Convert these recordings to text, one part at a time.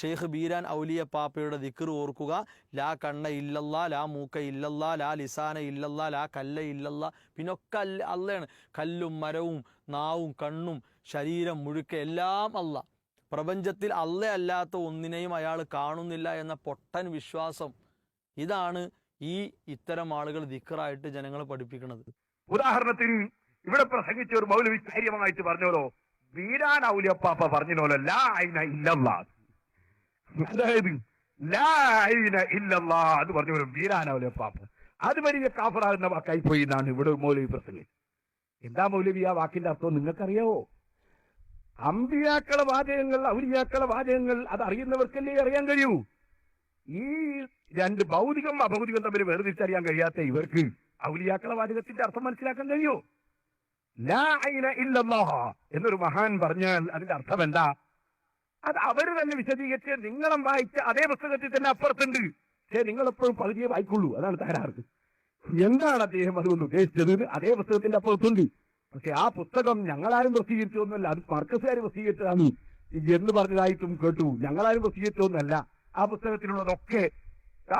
ഷെയ്ഖ് ബീരാൻ ഔലിയ പാപ്പയുടെ ദിക്കർ ഓർക്കുക. ലാ കണ്ണ ഇല്ലല്ല ലാ മൂക്ക ഇല്ലല്ല ലാ ലിസാന ഇല്ലല്ല ലാ കല്ല ഇല്ലല്ലാ. പിന്നൊക്കെ അല്ല അല്ലയാണ് കല്ലും മരവും നാവും കണ്ണും ശരീരം മുഴുക്ക എല്ലാം അല്ല പ്രപഞ്ചത്തിൽ അല്ല അല്ലാത്ത ഒന്നിനെയും അയാൾ കാണുന്നില്ല എന്ന പൊട്ടൻ വിശ്വാസം. ഇതാണ് ഈ ഇത്തരം ആളുകൾ ദിക്കറായിട്ട് ജനങ്ങളെ പഠിപ്പിക്കുന്നത് ഉദാഹരണത്തിന് ഇവിടെ പ്രസംഗിച്ച ഒരു മൗലവി കാര്യമായിട്ട് പറഞ്ഞോലോ? വീരാൻ ഔലിയപ്പാപ്പ പറഞ്ഞോലോ ലാ ഐന ഇല്ലല്ലാ. അതായത് അത് പറഞ്ഞ ഇല്ലല്ലാ എന്ന് പാപ്പ അത് വലിയ കാഫറാകുന്ന വാക്കായി പോയി എന്നാണ് ഇവിടെ ഒരു മൗലവി പ്രസംഗിച്ചത് എന്താ മൗലവി ആ വാക്കിന്റെ അർത്ഥം നിങ്ങൾക്കറിയാവോ? അമ്പിയാക്കളെ വാചകങ്ങൾ ഔലിയാക്കളെ വാചകങ്ങൾ അത് അറിയുന്നവർക്കല്ലേ അറിയാൻ കഴിയൂ? ഈ രണ്ട് ഭൗതികം അഭൗതികം തമ്മിൽ വേർതിരിച്ചറിയാൻ കഴിയാത്ത ഇവർക്ക് ഔലിയാക്കളെ വാചകത്തിന്റെ അർത്ഥം മനസ്സിലാക്കാൻ കഴിയോ? ലാ എന്നൊരു മഹാൻ പറഞ്ഞാൽ അതിന്റെ അർത്ഥം എന്താ അത് അവർ തന്നെ വിശദീകരിച്ച് നിങ്ങളും വായിച്ച അതേ പുസ്തകത്തിൽ തന്നെ അപ്പുറത്തുണ്ട്. പക്ഷേ നിങ്ങളെപ്പോഴും പകുതിയെ വായിക്കുള്ളൂ. അതാണ് തകരാറ്. എന്താണ് അദ്ദേഹം അതുകൊണ്ട് ഉദ്ദേശിച്ചത്? അതേ പുസ്തകത്തിന്റെ അപ്പുറത്തുണ്ട്. പക്ഷെ ആ പുസ്തകം ഞങ്ങളാരും പ്രസിദ്ധീകരിച്ചതൊന്നുമല്ല അത് മർക്കസുകാർ പ്രസിദ്ധീകരിച്ചതാണ്. എന്ന് പറഞ്ഞതായിട്ടും കേട്ടു. ഞങ്ങളാരും പ്രസിദ്ധീകരിച്ചതൊന്നുമല്ല ആ പുസ്തകത്തിലുള്ളതൊക്കെ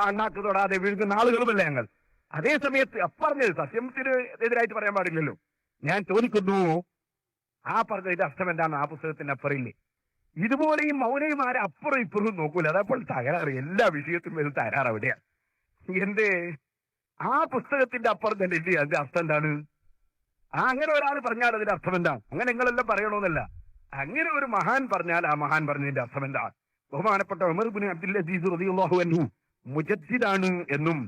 അണ്ണാക്ക് തൊടാതെ വീഴുന്ന ആളുകളുമല്ല ഞങ്ങൾ. അതേ സമയത്ത് അപ്പറഞ്ഞത് സത്യത്തിന് എതിരായിട്ട് പറയാൻ പാടില്ലല്ലോ. ഞാൻ ചോദിക്കുന്നു. ആ പറഞ്ഞതിന്റെ അർത്ഥം എന്താണ് ആ പുസ്തകത്തിന്റെ അപ്പറില്ലേ ഇതുപോലെ ഈ മൗനയുമാരെ അപ്പുറം ഇപ്പുറം നോക്കൂല. അതപ്പോൾ തകരാറ് എല്ലാ വിഷയത്തിലും വരും തകരാറ് അവിടെയാ. എന്തേ? ആ പുസ്തകത്തിന്റെ അപ്പുറം തന്നെ ഇല്ലേ? അതിന്റെ അർത്ഥം എന്താണ്? അങ്ങനെ ഒരാൾ പറഞ്ഞാൽ അതിന്റെ അർത്ഥം എന്താ? അങ്ങനെ നിങ്ങളെല്ലാം പറയണമെന്നല്ല അങ്ങനെ ഒരു മഹാൻ പറഞ്ഞാൽ ആ മഹാൻ പറഞ്ഞതിന്റെ അർത്ഥം എന്താ? ബഹുമാനപ്പെട്ട ഉമർ ബിൻ അബ്ദുൽ അസീസ് റളിയല്ലാഹു അൻഹു മുജദ്ദിദാണ് എന്നും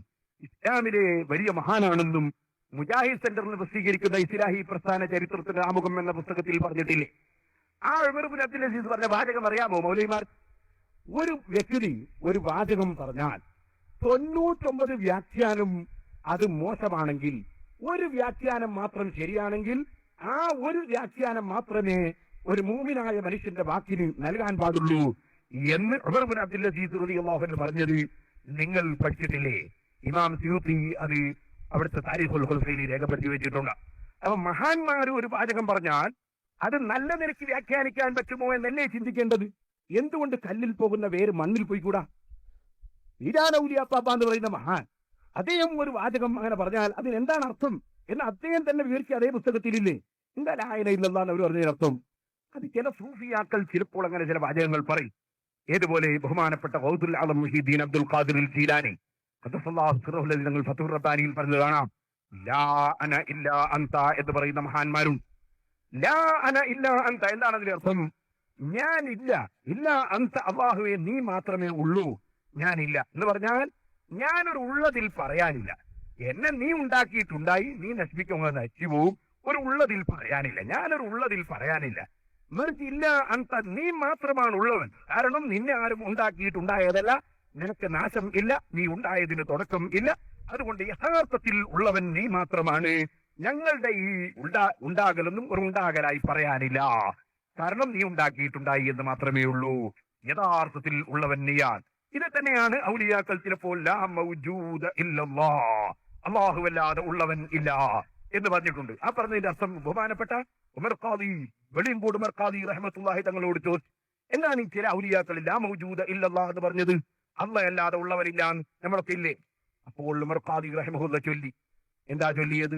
ഇസ്ലാമിലെ വലിയ മഹാനാണെന്നും മുജാഹിദ് സെന്ററിൽ പ്രസിദ്ധീകരിക്കുന്ന ഇസ്ലാഹി പ്രസ്ഥാന ചരിത്രത്തിന്റെ ആമുഖം എന്ന പുസ്തകത്തിൽ പറഞ്ഞിട്ടില്ലേ? ആ ഉമർ ബിൻ അബ്ദുൽ അസീസ് പറഞ്ഞ വാചകം അറിയാമോ മൗലൈമാർ ഒരു വ്യക്തി ഒരു വാചകം പറഞ്ഞാൽ തൊണ്ണൂറ്റൊമ്പത് വ്യാഖ്യാനം അത് മോശമാണെങ്കിൽ ഒരു വ്യാഖ്യാനം മാത്രം ശരിയാണെങ്കിൽ ആ ഒരു വ്യാഖ്യാനം മാത്രമേ ഒരു മൂമിനായ മനുഷ്യന്റെ വാക്കിന് നൽകാൻ പാടുള്ളൂ എന്ന് ഉമർ ബിൻ അബ്ദുൽ അസീസ് അൻഹു പറഞ്ഞത് നിങ്ങൾ പഠിച്ചിട്ടില്ലേ? ഇമാം സിയൂത്തി അത് അവിടുത്തെ താരിഖുൽ ഹുസൈനി രേഖപ്പെടുത്തി വെച്ചിട്ടുണ്ട്. അപ്പൊ മഹാന്മാർ ഒരു വാചകം പറഞ്ഞാൽ അത് നല്ല നിരക്ക് വ്യാഖ്യാനിക്കാൻ പറ്റുമോ എന്നല്ലേ ചിന്തിക്കേണ്ടത്? എന്തുകൊണ്ട് കല്ലിൽ പോകുന്ന വേര് മണ്ണിൽ പോയിക്കൂടാ? വീരാനൗലിയാപ്പാപ്പ എന്ന് പറയുന്ന മഹാൻ. അദ്ദേഹം ഒരു വാചകം അങ്ങനെ പറഞ്ഞാൽ അതിന് എന്താണ് അർത്ഥം? എന്ന് അദ്ദേഹം തന്നെ വിവരിച്ച അതേ പുസ്തകത്തിലില്ലേ? എന്താ ലായന ഇല്ലെന്നാണ് അവർ പറഞ്ഞതിനർത്ഥം അത് ചില സൂഫിയാക്കൾ ചിലപ്പോൾ അങ്ങനെ ചില വാചകങ്ങൾ പറയും. ഏതുപോലെ ബഹുമാനപ്പെട്ട ഗൗദുൽ ആലം മുഹീദ്ദീൻ അബ്ദുൽ ഖാദിർ ജീലാനി ഫത്തുർ റബ്ബാനിയിൽ പറഞ്ഞത് കാണാം. ലാ അന എന്ന് പറയുന്ന മഹാന്മാരുണ്ട്. ലാ അന ഇല്ല അന്ത എന്താണ് അതിന്റെ അർത്ഥം? ഞാൻ ഇല്ല ഇല്ല അന്ത അള്ളാഹുവെ നീ മാത്രമേ ഉള്ളൂ. ഞാനില്ല. എന്ന് പറഞ്ഞാൽ ഞാനൊരു ഉള്ളതിൽ പറയാനില്ല. എന്നെ നീ ഉണ്ടാക്കിയിട്ടുണ്ടായി നീ നശിപ്പിക്കുമ്പോൾ നശിച്ചു പോവും. ഒരു ഉള്ളതിൽ പറയാനില്ല. ഞാനൊരു ഉള്ളതിൽ പറയാനില്ല. മറിച്ച് ഇല്ല അന്ത നീ മാത്രമാണ് ഉള്ളവൻ. കാരണം നിന്നെ ആരും ഉണ്ടാക്കിയിട്ടുണ്ടായതല്ല. നിനക്ക് നാശം ഇല്ല. നീ ഉണ്ടായതിന് തുടക്കം ഇല്ല. അതുകൊണ്ട് യഥാർത്ഥത്തിൽ ഉള്ളവൻ നീ മാത്രമാണ്. ഞങ്ങളുടെ ഈ ഉണ്ടാ ഉണ്ടാകലൊന്നും ഒരു ഉണ്ടാകലായി പറയാനില്ല. കാരണം നീ ഉണ്ടാക്കിയിട്ടുണ്ടായി എന്ന് മാത്രമേ ഉള്ളൂ. യഥാർത്ഥത്തിൽ ഉള്ളവൻ നീയാൻ ഇത് തന്നെയാണ് ഔലിയാക്കൾ ചിലപ്പോൾ അള്ളാഹുവല്ലാതെ ഉള്ളവൻ ഇല്ല എന്ന് പറഞ്ഞിട്ടുണ്ട്. ആ പറഞ്ഞതിന്റെ അർത്ഥം ബഹുമാനപ്പെട്ട ഉമർ ഖാദി വെളിയങ്കോട് ഉമർ ഖാദി റഹ്മത്തുള്ളാഹി തങ്ങളോട് ചോദിച്ചു എന്നാണ് ഈ ചില ഔലിയാക്കൾ ലാ മൗജൂദ ഇല്ലല്ലാ എന്ന് പറഞ്ഞത്? അള്ളയല്ലാതെ ഉള്ളവരില്ല നമ്മളൊക്കെ ഇല്ലേ? അപ്പോൾ ഉമർ ഖാദി റഹമുല്ല ചൊല്ലി. എന്താ ചൊല്ലിയത്?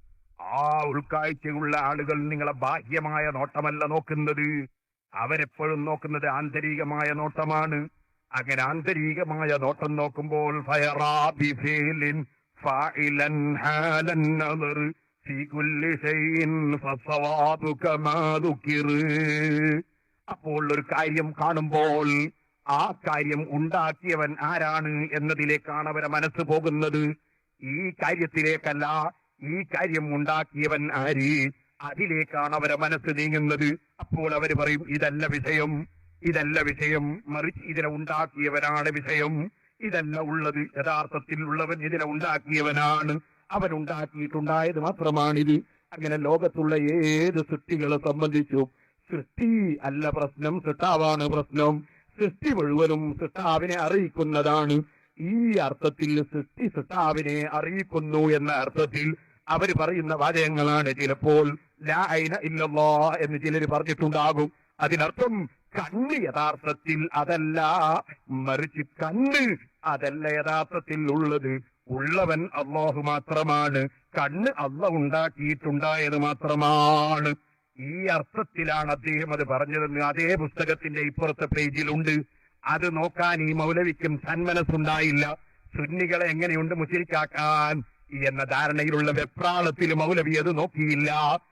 ആ ഉൾക്കാഴ്ചയുള്ള ആളുകൾ നിങ്ങളെ ബാഹ്യമായ നോട്ടമല്ല നോക്കുന്നത്. അവരെപ്പോഴും നോക്കുന്നത് ആന്തരികമായ നോട്ടമാണ്. അങ്ങനെ ആന്തരികമായ നോട്ടം നോക്കുമ്പോൾ അപ്പോൾ ഒരു കാര്യം കാണുമ്പോൾ ആ കാര്യം ഉണ്ടാക്കിയവൻ ആരാണ് എന്നതിലേക്കാണ് അവരെ മനസ്സ് പോകുന്നത്. ഈ കാര്യത്തിലേക്കല്ല ഈ കാര്യം ഉണ്ടാക്കിയവൻ ആര്? അതിലേക്കാണ് അവരെ മനസ്സ് നീങ്ങുന്നത്. അപ്പോൾ അവർ പറയും ഇതല്ല വിഷയം. ഇതല്ല വിഷയം. മറിച്ച് ഇതിനെ ഉണ്ടാക്കിയവനാണ് വിഷയം. ഇതല്ല ഉള്ളത്. യഥാർത്ഥത്തിൽ ഉള്ളവൻ ഇതിനെ ഉണ്ടാക്കിയവനാണ്. അവൻ ഉണ്ടാക്കിയിട്ടുണ്ടായത് മാത്രമാണിത്. അങ്ങനെ ലോകത്തുള്ള ഏത് സൃഷ്ടികളെ സംബന്ധിച്ചും സൃഷ്ടി അല്ല പ്രശ്നം സൃഷ്ടാവാണ് പ്രശ്നം. സൃഷ്ടി മുഴുവനും സൃഷ്ടാവിനെ അറിയിക്കുന്നതാണ്. ഈ അർത്ഥത്തിൽ സൃഷ്ടി സൃഷ്ടാവിനെ അറിയിക്കുന്നു എന്ന അർത്ഥത്തിൽ അവർ പറയുന്ന വാചകങ്ങളാണ്. ചിലപ്പോൾ ലാ എന്ന് ചിലർ പറഞ്ഞിട്ടുണ്ടാകും. അതിനർത്ഥം കണ്ണ് യഥാർത്ഥത്തിൽ അതല്ല. മറിച്ച് കണ്ണ് അതല്ല യഥാർത്ഥത്തിൽ ഉള്ളത്. ഉള്ളവൻ അള്ളാഹു മാത്രമാണ്. കണ്ണ് അള്ള ഉണ്ടാക്കിയിട്ടുണ്ടായത് മാത്രമാണ്. ഈ അർത്ഥത്തിലാണ് അദ്ദേഹം അത് പറഞ്ഞതെന്ന് അതേ പുസ്തകത്തിന്റെ ഇപ്പുറത്തെ പേജിലുണ്ട്. അത് നോക്കാൻ ഈ മൗലവിക്കും സന്മനസ്സുണ്ടായില്ല. സുന്നികളെ എങ്ങനെയുണ്ട് മുശരിക്കാക്കാൻ എന്ന ധാരണയിലുള്ള വെപ്രാളത്തിൽ മൗലവി അത് നോക്കിയില്ല.